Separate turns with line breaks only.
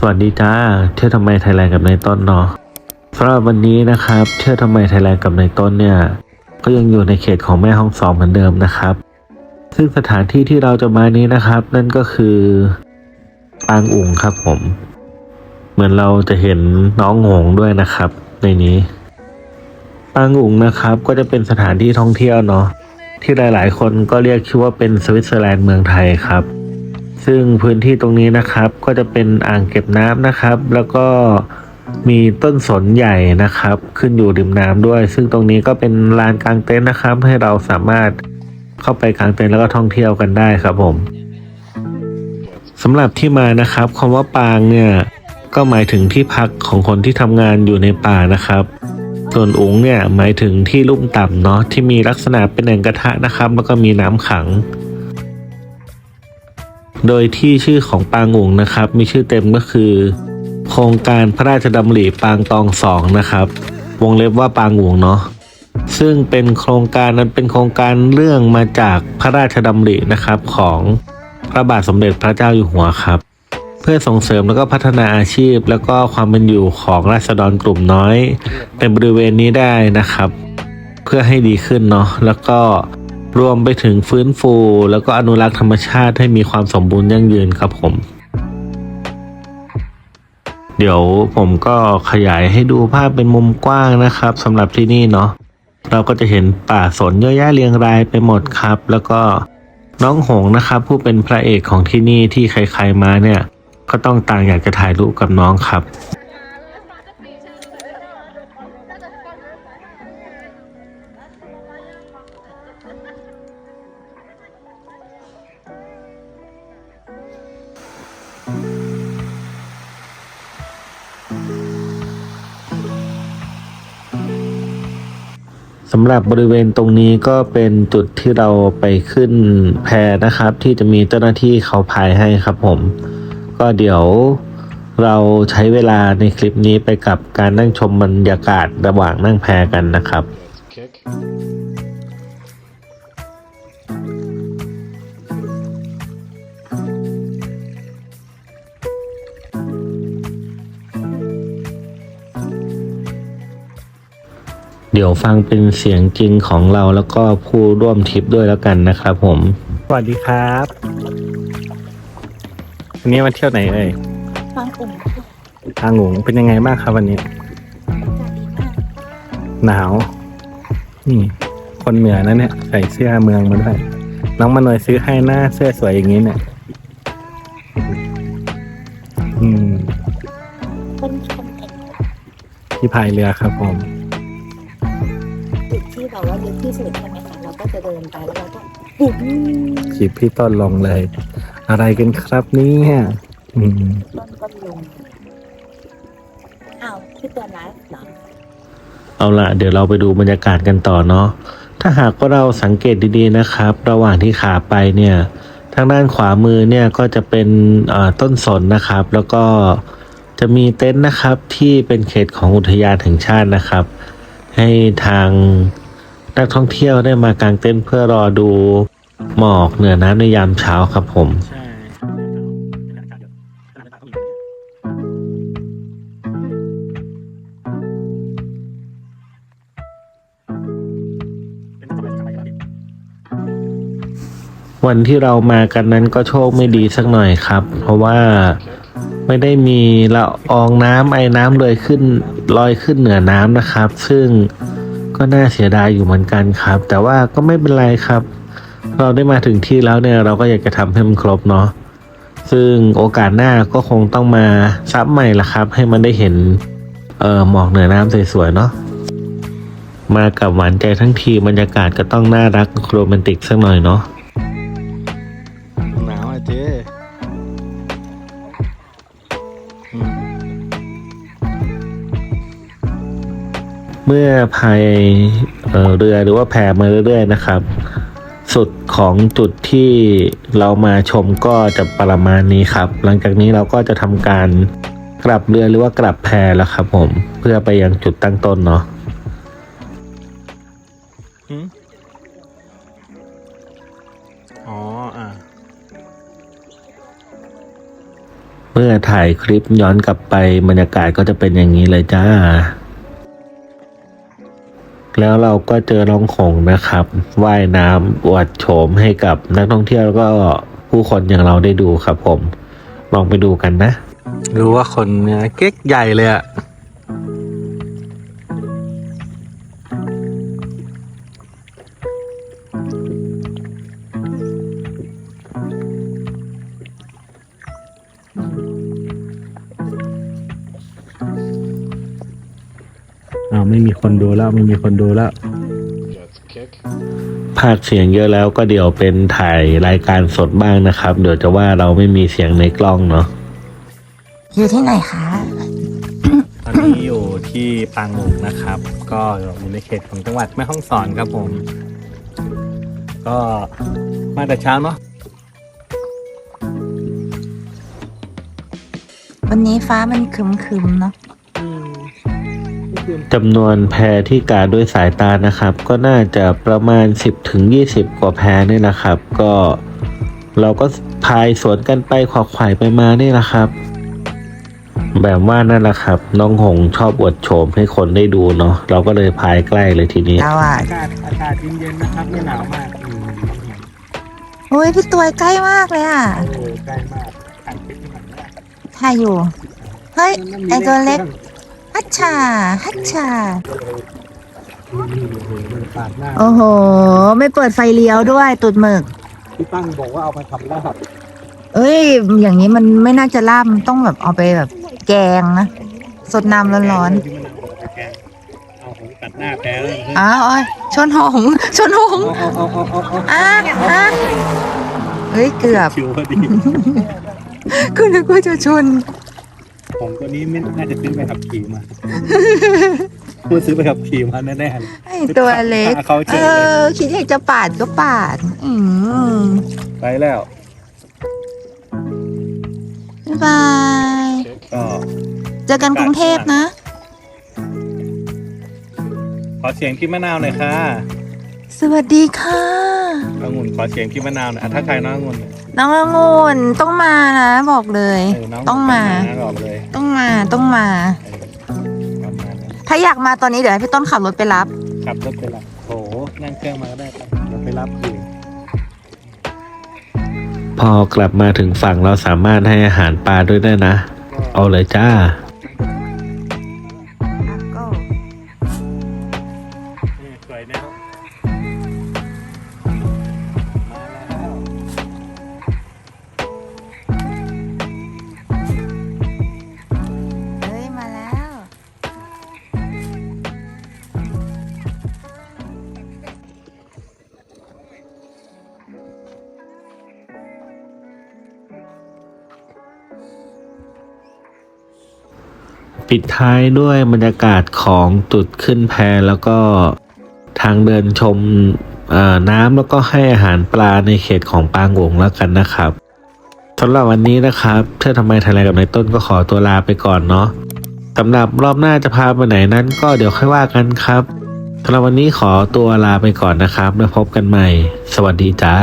สวัสดีจ้า เที่ยวทำไมไทยแลนด์กับนายต้นเนาะสำหรับวันนี้นะครับ เที่ยวทำไมไทยแลนด์กับนายต้นเนี่ย ก็ยังอยู่ในเขตของแม่ห้องสอนเหมือนเดิมนะครับ ซึ่งสถานที่ที่เราจะมานี้นะครับ นั่นก็คือปางอุ๋งครับผม เหมือนเราจะเห็นน้องหงด้วยนะครับ ในนี้ ปางอุ๋งนะครับ ก็จะเป็นสถานที่ท่องเที่ยวเนาะที่หลาย ๆ คนก็เรียกชื่อว่าเป็นสวิตเซอร์แลนด์เมืองไทยครับ ซึ่งพื้นที่ตรงนี้นะครับก็จะเป็นอ่างเก็บน้ำนะครับ แล้วก็มีต้นสนใหญ่นะครับ ขึ้นอยู่ริมน้ำด้วย ซึ่งตรงนี้ก็เป็นลานกลางเต็นท์นะครับ ให้เราสามารถเข้าไปกางเต็นท์แล้วก็ท่องเที่ยวกันได้ครับผมสำหรับที่มานะครับคำว่าปางเนี่ยก็หมายถึงที่พักของคนที่ทำงานอยู่ในป่านะครับ ส่วนอุ๋งเนี่ยหมายถึงที่ลุ่มต่ำเนาะที่มีลักษณะเป็นแอ่งกระทะนะครับ แล้วก็มีน้ำขัง โดยที่ชื่อของปางอุ๋งนะครับ มีชื่อเต็มก็คือ โครงการพระราชดำริปางตองสองนะครับ วงเล็บว่าปางอุ๋งเนาะซึ่งเป็นโครงการนั้นเป็นโครงการเรื่องมาจากพระราชดำรินะครับของพระบาทสมเด็จพระเจ้าอยู่หัวครับ เพื่อส่งเสริมแล้วก็พัฒนาอาชีพ แล้วก็ความเป็นอยู่ของราษฎรกลุ่มน้อย ในบริเวณนี้ได้นะครับ เพื่อให้ดีขึ้นเนาะแล้วก็ รวมไปถึงฟื้นฟู แล้วก็อนุรักษ์ธรรมชาติให้มีความสมบูรณ์ยั่งยืนครับผม เดี๋ยวผมก็ขยายให้ดูภาพเป็นมุมกว้างนะครับสำหรับที่นี่เนาะเราก็จะเห็นป่าสนเยอะแยะเรียงรายไปหมดครับ แล้วก็น้องหงนะครับ ผู้เป็นพระเอกของที่นี่ที่ใครๆมาเนี่ย ก็ต้องต่างอยากจะถ่ายรูปกับน้องครับ สำหรับบริเวณตรงนี้ก็เป็นจุดที่เราไปขึ้นแพนะครับ ที่จะมีเจ้าหน้าที่เขาพายให้ครับผม ก็เดี๋ยวเราใช้เวลาในคลิปนี้ไปกับการนั่งชมบรรยากาศระหว่างนั่งแพกันนะครับ
okay.
เดี๋ยวฟังเป็นเสียงจริงของเราแล้วก็ผู้ร่วมทริปด้วยแล้วกันนะครับผม สวัสดีครับวันนี้มาเที่ยวไหนเอ่ย
ฟังกลุ่ม
ทางหงส์เป็นยังไงบ้างครับวันนี้ หนาว นี่ คนเหนือนะเนี่ย ใส่เสื้อเมืองมาด้วยน้องมาหน่อยซื้อให้หน้าเสื้อสวยอย่างนี้เนี่ย อืม
คนชมกัน
ที่พายเรือครับผม
จุดที่ แบบว่าเยอะที่สุดใช่ไหมคะเราก็จะเดินไปแล้วเราก็ปุ๊บ
ขีบพี่ต้นลงเลย อะไรกันครับเนี่ยอืม
ต้นก็ลงอ้าวพี่ตัวไลฟ์เหรอ
เอาละเดี๋ยวเราไปดูบรรยากาศกันต่อเนาะถ้าหากว่าเราสังเกตดีๆนะครับ ระหว่างที่ขาไปเนี่ย ทางด้านขวามือเนี่ยก็จะเป็นเอ่อต้นสนนะครับ แล้วก็จะมีเต็นท์นะครับที่เป็นเขตของอุทยานแห่งชาตินะครับ ให้ทาง นักท่องเที่ยวได้มากางเต็นท์เพื่อรอดูหมอกเหนือน้ำในยามเช้าครับผม
ใช่
วันที่เรามากันนั้นก็โชคไม่ดีสักหน่อยครับ เพราะว่าไม่ได้มีละอองน้ำไอ้น้ำเลยขึ้นลอยขึ้นเหนือน้ำนะครับ ซึ่ง ก็น่าเสียดายอยู่เหมือนกันครับ แต่ว่าก็ไม่เป็นไรครับ เราได้มาถึงที่แล้วเนี่ยเราก็อยากจะทำให้มันครบเนาะซึ่งโอกาสหน้าก็คงต้องมาซับใหม่ละครับ ให้มันได้เห็นเออหมอกเหนือน้ำสวยๆเนาะมากับหวานใจทั้งทีบรรยากาศก็ต้องน่ารักโรแมนติกสักหน่อยเนาะ
เมื่
อพายเอ่อเรือหรือว่าแพมาเรื่อยๆนะครับ สุดของจุดที่เรามาชมก็จะประมาณนี้ครับ หลังจากนี้เราก็จะทำการกลับเรือหรือว่ากลับแพแล้วครับ ผมเพื่อไปยังจุดตั้งต้นเนาะ
หืมอ๋ออะ
มื่อถ่ายคลิปย้อนกลับไปบรรยากาศก็จะเป็นอย่างนี้เลยจ้า แล้วเราก็เจอน้องหงนะครับ ว่ายน้ำอวดโฉมให้กับนักท่องเที่ยวแล้วก็ผู้คนอย่างเราได้ดูครับผม ลองไปดูกันนะ
รู้ว่าคนเนี่ยเก๊กใหญ่เลยอะ ไม่มีคนดูแล้วไม่มีคนดูแล้ว
ภาคเสียงเยอะแล้วก็เดี๋ยวเป็นถ่ายรายการสดบ้างนะครับ เดี๋ยวจะว่าเราไม่มีเสียงในกล้องเนาะ
อยู่ที่ไหนคะ
ตอนนี้อยู่ที่ปางหมุงนะครับ ก็อยู่ในเขตของจังหวัดแม่ฮ่องสอนครับผม ก็มาแต่เช้าเนาะ
วันนี้ฟ้ามันครึมๆเนาะ
จำนวนแพที่กาด้วยสายตานะครับ ก็น่าจะประมาณ 10ถึง20 กว่าแพนี่แหละครับ ก็เราก็พายสวนกันไปขวักไขว่ไปมานี่แหละครับ แบบว่านั่นแหละครับ น้องหงชอบอวดโฉมให้คนได้ดูเนาะเราก็เลยพายใกล้เลยทีนี้
เราอะ
อากาศอากาศเย็นๆนะครับไม่หนาวมากอืม
โอ้ยพี่ตัวใกล้มากเลยอะ
โอ้ใกล้มากถ่ายคลิปที่ไหนเนี่ย
ถ่ายอยู่ เฮ้ย ไอตัวเล็ก ฮัชชาฮัชชา
ปาดหน้า
โอ้โห ไม่เปิดไฟเลี้ยวด้วยตุดหมึก
พี่ตั้งบอกว่าเอามาทำลาบ
เอ้ย อย่างนี้มันไม่น่าจะล่ามนต้องแบบเอาไปแบบ แกงนะสดน้ำร้อน
ที่มันเอาแกงเอาผมตัดหน้าแพ้แล้ว
ๆอ้าวอ้อยชนหงส์ชนหงส์
เอาเอาเอาเอาเอา
อะอะเฮ้ยเกือบ
ชิวพอดี
ก็นึกว่าจะชน
ผมตัวนี้ไม่น่าจะซื้อไปขับขี่มาพูดซื้อไปขับขี่มาแน่ๆเลย
ไอตัวเล็ก
เขาเฉ
เอย
เลย
อ คิดอยากจะปาดก็ปาด อืม
ไปแล้ว
บ๊ายบาย
ก็
เจอกันกรุงเทพนะ
ขอเสียงพี่มะนาวหน่อยค่ะ
สวัสดีค่ะ
องุ่นขอเสียงพี่มะนาวหน่อยอะถ้าใครน้ององุ่น
น้อ งองุ่นต้องมานะบอกเลย
เออน้อง
ต้องมา
นะบอกเลย
ต้องมาต้องมา
เออประมาณนั้น
ถ้าอยากมาตอนนี้เดี๋ยวให้พี่ต้นขับรถไปรับ
ขับรถไปรับโถนั่งเครื่องมาก็ได้ไปเดี๋ยวไปรับอยู่
พอกลับมาถึงฝั่งเราสามารถให้อาหารปลาด้วยได้นะ เอาเลยจ้า ปิดท้ายด้วยบรรยากาศของจุดขึ้นแพแล้วก็ทางเดินชมน้ำแล้วก็ให้อาหารปลาในเขตของปางโงแล้วกันนะครับสำหรับวันนี้นะครับเชื่อทำไมไทยแลนด์กับนายต้นก็ขอตัวลาไปก่อนเนาะสำหรับรอบหน้าจะพาไปไหนนั้นก็เดี๋ยวค่อยว่ากันครับสำหรับวันนี้ขอตัวลาไปก่อนนะครับแล้วพบกันใหม่ สวัสดีจ้า